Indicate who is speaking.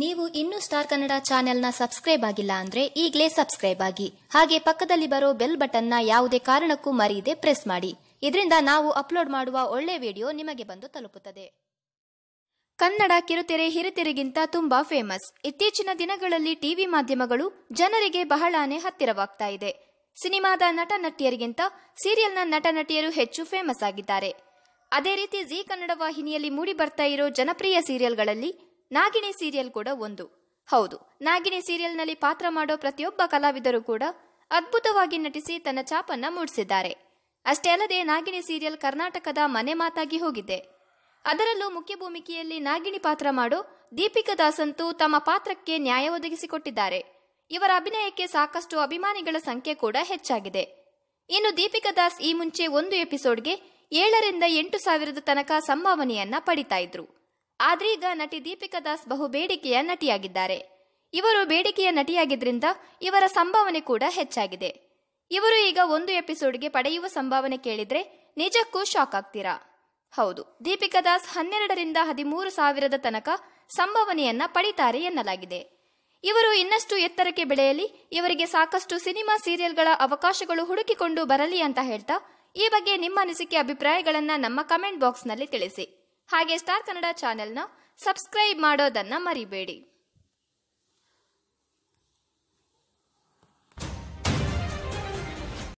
Speaker 1: ನೀವು ಇನ್ನೂ ಸ್ಟಾರ್ ಕನ್ನಡ ಚಾನೆಲ್ನ ಸಬ್ಸ್ಕ್ರೈಬ್ ಆಗಿಲ್ಲ ಅಂದ್ರೆ ಈಗಲೇ ಸಬ್ಸ್ಕ್ರೈಬ್ ಆಗಿ. ಹಾಗೆ ಪಕ್ಕದಲ್ಲಿ ಬರೋ ಬೆಲ್ ಬಟನ್ನ ಯಾವುದೇ ಕಾರಣಕ್ಕೂ ಮರೆಯದೆ ಪ್ರೆಸ್ ಮಾಡಿ. ಇದರಿಂದ ನಾವು ಅಪ್ಲೋಡ್ ಮಾಡುವ ಒಳ್ಳೆ ವಿಡಿಯೋ ನಿಮಗೆ ಬಂದು ತಲುಪುತ್ತದೆ. ಕನ್ನಡ ಕಿರುತೆರೆ ಹಿರಿತೆರೆಗಿಂತ ತುಂಬಾ ಫೇಮಸ್. ಇತ್ತೀಚಿನ ದಿನಗಳಲ್ಲಿ ಟಿವಿ ಮಾಧ್ಯಮಗಳು ಜನರಿಗೆ ಬಹಳಾನೇ ಹತ್ತಿರವಾಗ್ತಾ ಇದೆ. ಸಿನಿಮಾದ ನಟ ನಟಿಯರಿಗಿಂತ ಸೀರಿಯಲ್ನ ನಟ ನಟಿಯರು ಹೆಚ್ಚು ಫೇಮಸ್ ಆಗಿದ್ದಾರೆ. ಅದೇ ರೀತಿ ಜಿ ಕನ್ನಡ ವಾಹಿನಿಯಲ್ಲಿ ಮೂಡಿ ಬರ್ತಾ ಇರೋ ಜನಪ್ರಿಯ ಸೀರಿಯಲ್ಗಳಲ್ಲಿ ನಾಗಿಣಿ ಸೀರಿಯಲ್ ಕೂಡ ಒಂದು. ಹೌದು, ನಾಗಿಣಿ ಸೀರಿಯಲ್ನಲ್ಲಿ ಪಾತ್ರ ಮಾಡೋ ಪ್ರತಿಯೊಬ್ಬ ಕಲಾವಿದರು ಕೂಡ ಅದ್ಭುತವಾಗಿ ನಟಿಸಿ ತನ್ನ ಛಾಪನ್ನ ಮೂಡಿಸಿದ್ದಾರೆ. ಅಷ್ಟೇ ಅಲ್ಲದೆ ನಾಗಿಣಿ ಸೀರಿಯಲ್ ಕರ್ನಾಟಕದ ಮನೆ ಮಾತಾಗಿ ಹೋಗಿದೆ. ಅದರಲ್ಲೂ ಮುಖ್ಯ ಭೂಮಿಕೆಯಲ್ಲಿ ನಾಗಿಣಿ ಪಾತ್ರ ಮಾಡೋ ದೀಪಿಕಾ ದಾಸ್ ಅಂತೂ ತಮ್ಮ ಪಾತ್ರಕ್ಕೆ ನ್ಯಾಯ ಒದಗಿಸಿಕೊಟ್ಟಿದ್ದಾರೆ. ಇವರ ಅಭಿನಯಕ್ಕೆ ಸಾಕಷ್ಟು ಅಭಿಮಾನಿಗಳ ಸಂಖ್ಯೆ ಕೂಡ ಹೆಚ್ಚಾಗಿದೆ. ಇನ್ನು ದೀಪಿಕಾ ದಾಸ್ ಈ ಮುಂಚೆ ಒಂದು ಎಪಿಸೋಡ್ಗೆ ಏಳರಿಂದ ಎಂಟು ಸಾವಿರದ ತನಕ ಸಂಭಾವನೆಯನ್ನ ಪಡಿತಾ ಇದ್ರು. ಆದ್ರೀಗ ನಟಿ ದೀಪಿಕಾ ದಾಸ್ ಬಹು ಬೇಡಿಕೆಯ ನಟಿಯಾಗಿದ್ದಾರೆ. ಇವರು ಬೇಡಿಕೆಯ ನಟಿಯಾಗಿದ್ರಿಂದ ಇವರ ಸಂಭಾವನೆ ಕೂಡ ಹೆಚ್ಚಾಗಿದೆ. ಇವರು ಈಗ ಒಂದು ಎಪಿಸೋಡ್ಗೆ ಪಡೆಯುವ ಸಂಭಾವನೆ ಕೇಳಿದ್ರೆ ನಿಜಕ್ಕೂ ಶಾಕ್ ಆಗ್ತೀರಾ? ಹೌದು, ದೀಪಿಕಾ ದಾಸ್ ಹನ್ನೆರಡರಿಂದ ಹದಿಮೂರು ಸಾವಿರದ ತನಕ ಸಂಭಾವನೆಯನ್ನ ಪಡಿತಾರೆ ಎನ್ನಲಾಗಿದೆ. ಇವರು ಇನ್ನಷ್ಟು ಎತ್ತರಕ್ಕೆ ಬೆಳೆಯಲಿ, ಇವರಿಗೆ ಸಾಕಷ್ಟು ಸಿನಿಮಾ ಸೀರಿಯಲ್ಗಳ ಅವಕಾಶಗಳು ಹುಡುಕಿಕೊಂಡು ಬರಲಿ ಅಂತ ಹೇಳ್ತಾ ಈ ಬಗ್ಗೆ ನಿಮ್ಮ ಅನಿಸಿಕೆ, ಅಭಿಪ್ರಾಯಗಳನ್ನ ನಮ್ಮ ಕಮೆಂಟ್ ಬಾಕ್ಸ್ನಲ್ಲಿ ತಿಳಿಸಿ. ಹಾಗೆ ಸ್ಟಾರ್ ಕನ್ನಡ ಚಾನೆಲ್ನ ಸಬ್ಸ್ಕ್ರೈಬ್ ಮಾಡೋದನ್ನ ಮರಿಬೇಡಿ.